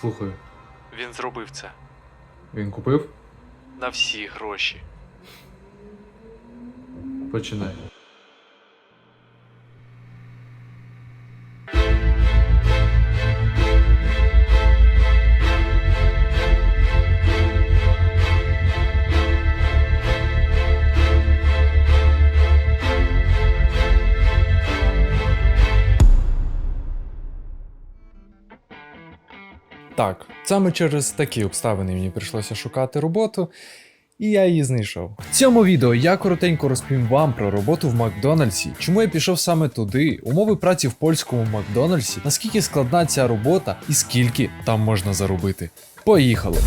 Слухаю. Він зробив це Він купив? на всі гроші. Починай. Так, саме через такі обставини мені прийшлося шукати роботу, і я її знайшов. В цьому відео я коротенько розповім вам про роботу в Макдональдсі, чому я пішов саме туди, умови праці в польському Макдональдсі, наскільки складна ця робота і скільки там можна заробити. Поїхали!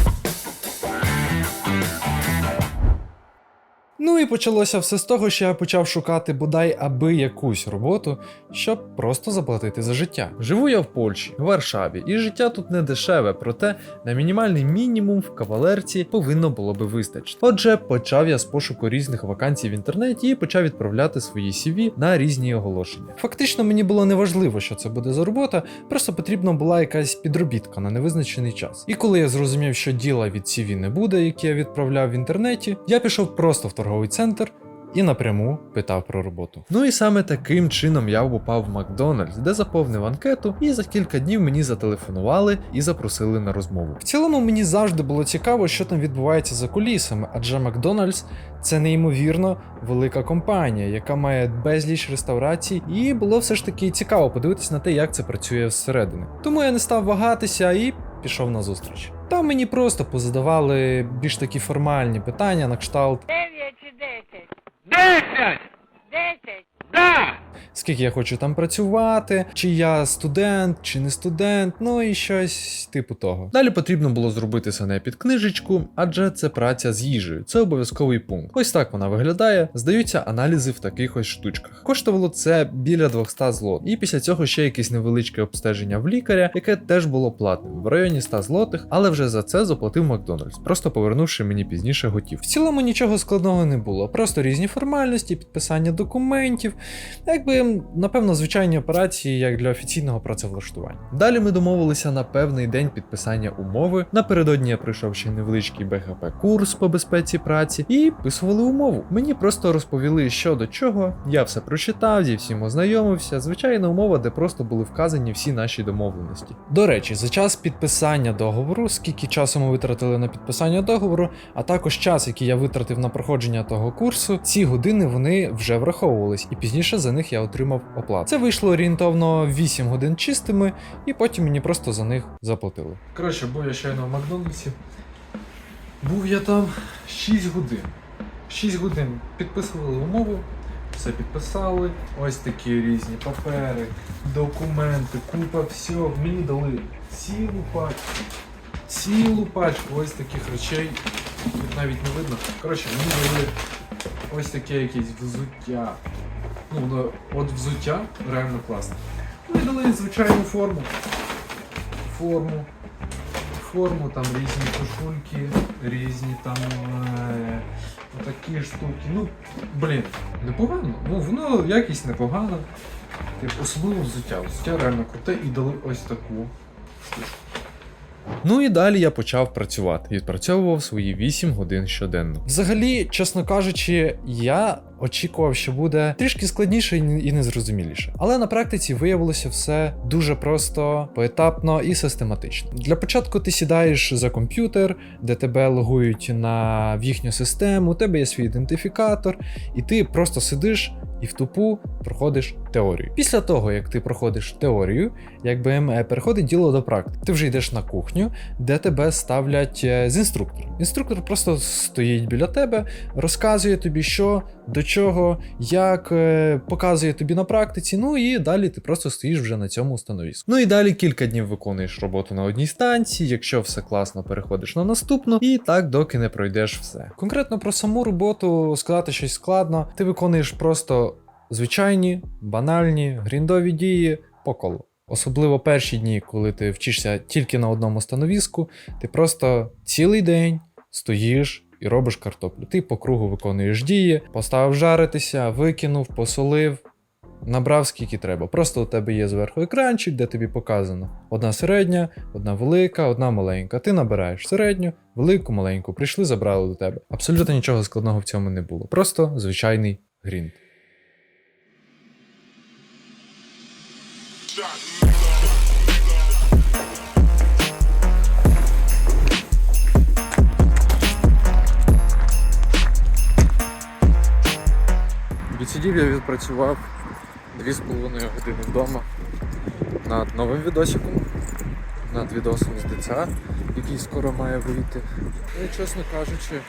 І почалося все з того, що я почав шукати бодай аби якусь роботу, щоб просто заплатити за життя. Живу я в Польщі, в Варшаві, і життя тут не дешеве, проте на мінімальний мінімум в кавалерці повинно було би вистачити. Отже, почав я з пошуку різних вакансій в інтернеті і почав відправляти свої CV на різні оголошення. Фактично мені було неважливо, що це буде за робота, просто потрібна була якась підробітка на невизначений час. І коли я зрозумів, що діла від CV не буде, які я відправляв в інтернеті, я пішов просто в торговий центр. І напряму питав про роботу. Ну і саме таким чином я попав в Макдональдс, де заповнив анкету, і за кілька днів мені зателефонували і запросили на розмову. В цілому мені завжди було цікаво, що там відбувається за кулісами, адже Макдональдс це неймовірно велика компанія, яка має безліч реставрацій, і було все ж таки цікаво подивитися на те, як це працює зсередини. Тому я не став вагатися і пішов на зустріч. Там мені просто позадавали більш такі формальні питання на кшталт. 9 чи скільки я хочу там працювати, чи я студент, чи не студент, ну і щось типу того. Далі потрібно було зробити сане під книжечку, адже це праця з їжею, це обов'язковий пункт. Ось так вона виглядає. Здаються аналізи в таких ось штучках. Коштувало це біля 200 злот. І після цього ще якесь невеличке обстеження в лікаря, яке теж було платним в районі 100 злотих, але вже за це заплатив Макдональдс, просто повернувши мені пізніше готів. В цілому нічого складного не було, просто різні формальності, підписання документів, якби напевно звичайні операції, як для офіційного працевлаштування. Далі ми домовилися на певний день підписання умови. Напередодні я пройшов ще невеличкий БГП курс по безпеці праці і писували умову. Мені просто розповіли, що до чого. Я все прочитав, зі всім ознайомився. Звичайна умова, де просто були вказані всі наші домовленості. До речі, за час підписання договору, скільки часу ми витратили на підписання договору, а також час, який я витратив на проходження того курсу, ці години вони вже враховувались, і пізніше за них я отримав оплату. Це вийшло орієнтовно 8 годин чистими, і потім мені просто за них заплатили. Коротше, був я щойно в Макдональдсі. Був я там 6 годин. 6 годин підписували умову, все підписали. Ось такі різні папери, документи, купа всього. Мені дали цілу пачку. Цілу пачку ось таких речей. Тут навіть не видно. Коротше, мені дали ось таке якесь взуття. Ну, воно от взуття реально класне. Мені дали звичайну форму. Форму. Форму, там різні кошульки, різні там е, такі штуки. Ну, блін, непогано. Ну, воно якість непогана. Типу, особливо взуття. Взуття реально круте і дали ось таку штучку. Ну і далі я почав працювати, відпрацьовував свої 8 годин щоденно. Взагалі, чесно кажучи, я очікував, що буде трішки складніше і незрозуміліше. Але на практиці виявилося все дуже просто, поетапно і систематично. Для початку ти сідаєш за комп'ютер, де тебе логують на в їхню систему, у тебе є свій ідентифікатор, і ти просто сидиш і в тупу проходиш теорію. Після того, як ти проходиш теорію, якби МЕ переходить діло до практики. Ти вже йдеш на кухню, де тебе ставлять е, з інструктором. Інструктор просто стоїть біля тебе, розказує тобі, що, до чого, як, е, показує тобі на практиці. Ну і далі ти просто стоїш вже на цьому становіску. Ну і далі кілька днів виконуєш роботу на одній станції. Якщо все класно, переходиш на наступну, і так доки не пройдеш все. Конкретно про саму роботу сказати щось складно. Ти виконуєш просто звичайні, банальні, гріндові дії по колу. Особливо перші дні, коли ти вчишся тільки на одному становіску, ти просто цілий день стоїш і робиш картоплю. Ти по кругу виконуєш дії, поставив жаритися, викинув, посолив, набрав скільки треба. Просто у тебе є зверху екранчик, де тобі показано одна середня, одна велика, одна маленька. Ти набираєш середню, велику, маленьку. Прийшли, забрали до тебе. Абсолютно нічого складного в цьому не було. Просто звичайний грінт. Відсидів я відпрацював 2,5 години вдома над новим відосиком, над відосом з ДЦА, який скоро має вийти. Ну і чесно кажучи,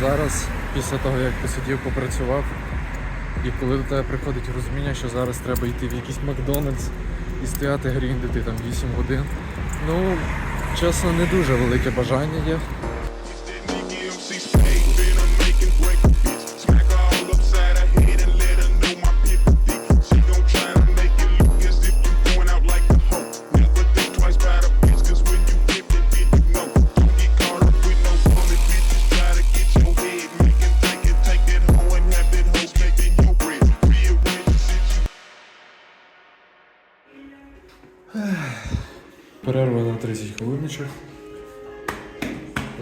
зараз, після того як посидів, попрацював, і коли до тебе приходить розуміння, що зараз треба йти в якийсь Макдональдс і стояти гріндити там 8 годин. Ну, чесно, не дуже велике бажання є. Перерва на 30 хвилиночок.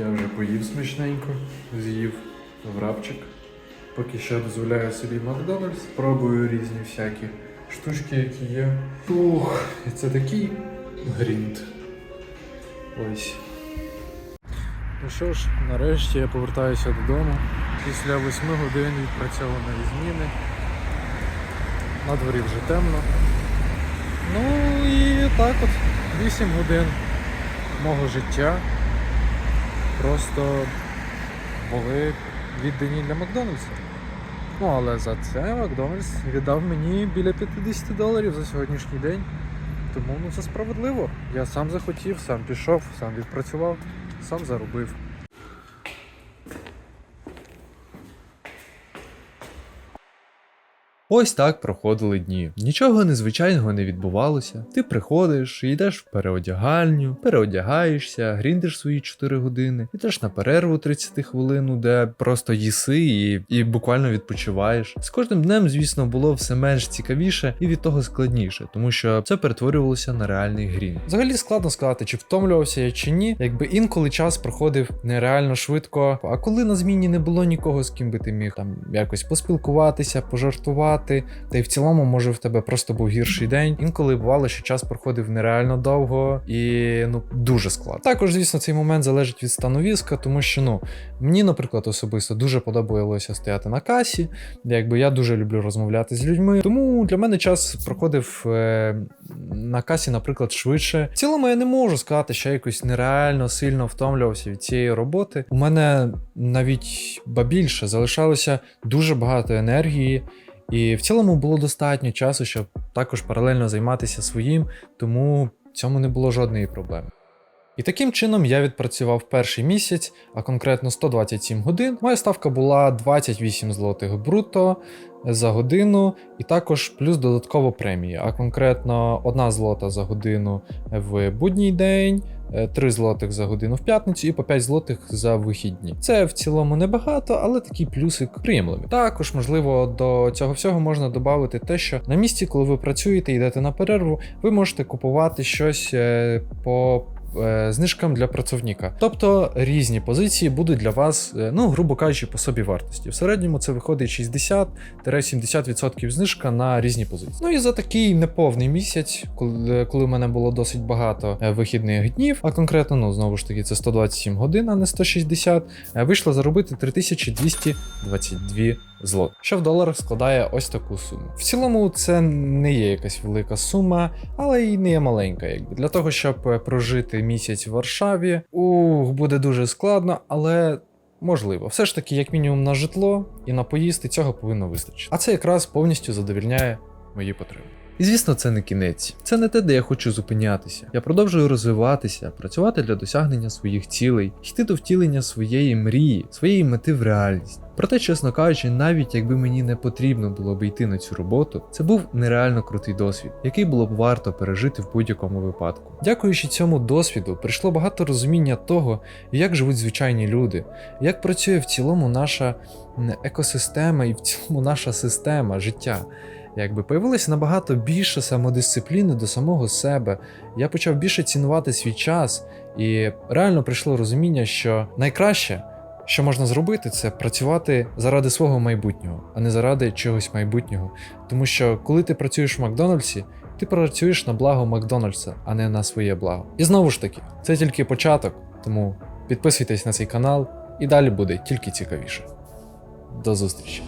Я вже поїв смачненько, з'їв врабчик. Поки що дозволяю собі Макдональдс, пробую різні всякі штучки, які є. Ух, це такий грінт. Ось. Ну що ж, нарешті я повертаюся додому. Після 8 годин відпрацьованої зміни. На дворі вже темно. Ну і так от 8 годин мого життя просто були віддані для Макдональдса. Ну, але за це Макдональдс віддав мені біля 50 доларів за сьогоднішній день. Тому ну це справедливо. Я сам захотів, сам пішов, сам відпрацював, сам заробив. Ось так проходили дні. Нічого незвичайного не відбувалося. Ти приходиш, йдеш в переодягальню, переодягаєшся, гріндиш свої 4 години, йдеш на перерву 30 хвилин, де просто їси і, і буквально відпочиваєш. З кожним днем, звісно, було все менш цікавіше і від того складніше, тому що це перетворювалося на реальний грін. Взагалі складно сказати, чи втомлювався я чи ні, якби інколи час проходив нереально швидко. А коли на зміні не було нікого, з ким би ти міг там якось поспілкуватися, пожартувати, та й в цілому, може, в тебе просто був гірший день. Інколи бувало, що час проходив нереально довго і ну дуже складно. Також, звісно, цей момент залежить від стану візка, тому що ну мені, наприклад, особисто дуже подобалося стояти на касі. Якби я дуже люблю розмовляти з людьми. Тому для мене час проходив е, на касі, наприклад, швидше. В цілому я не можу сказати, що я якось нереально сильно втомлювався від цієї роботи. У мене навіть ба більше залишалося дуже багато енергії. І в цілому було достатньо часу, щоб також паралельно займатися своїм, тому в цьому не було жодної проблеми. І таким чином я відпрацював перший місяць, а конкретно 127 годин. Моя ставка була 28 злотих бруто за годину, і також плюс додатково премії, а конкретно 1 злота за годину в будній день, 3 злотих за годину в п'ятницю і по 5 злотих за вихідні. Це в цілому небагато, але такий плюсик приємливий. Також, можливо, до цього всього можна додати те, що на місці, коли ви працюєте йдете на перерву, ви можете купувати щось е, по е, знижкам для працівника. Тобто різні позиції будуть для вас, е, ну, грубо кажучи, по собі вартості. В середньому це виходить 60-70% знижка на різні позиції. Ну і за такий неповний місяць, коли, коли в мене було досить багато е, вихідних днів, а конкретно, ну знову ж таки, це 127 годин, а не 160, е, вийшло заробити 3222 злот, що в доларах складає ось таку суму. В цілому це не є якась велика сума, але й не є маленька. Якби для того, щоб е, прожити місяць в Варшаві, ух, буде дуже складно, але. Можливо, все ж таки, як мінімум, на житло і на поїсти цього повинно вистачити. А це якраз повністю задовільняє мої потреби. І звісно, це не кінець. Це не те, де я хочу зупинятися. Я продовжую розвиватися, працювати для досягнення своїх цілей, йти до втілення своєї мрії, своєї мети в реальність. Проте, чесно кажучи, навіть якби мені не потрібно було б йти на цю роботу, це був нереально крутий досвід, який було б варто пережити в будь-якому випадку. Дякуючи цьому досвіду, прийшло багато розуміння того, як живуть звичайні люди, як працює в цілому наша екосистема і в цілому наша система життя. Якби появилося набагато більше самодисципліни до самого себе. Я почав більше цінувати свій час, і реально прийшло розуміння, що найкраще, що можна зробити, це працювати заради свого майбутнього, а не заради чогось майбутнього. Тому що коли ти працюєш в Макдональдсі, ти працюєш на благо Макдональдса, а не на своє благо. І знову ж таки, це тільки початок, тому підписуйтесь на цей канал, і далі буде тільки цікавіше. До зустрічі!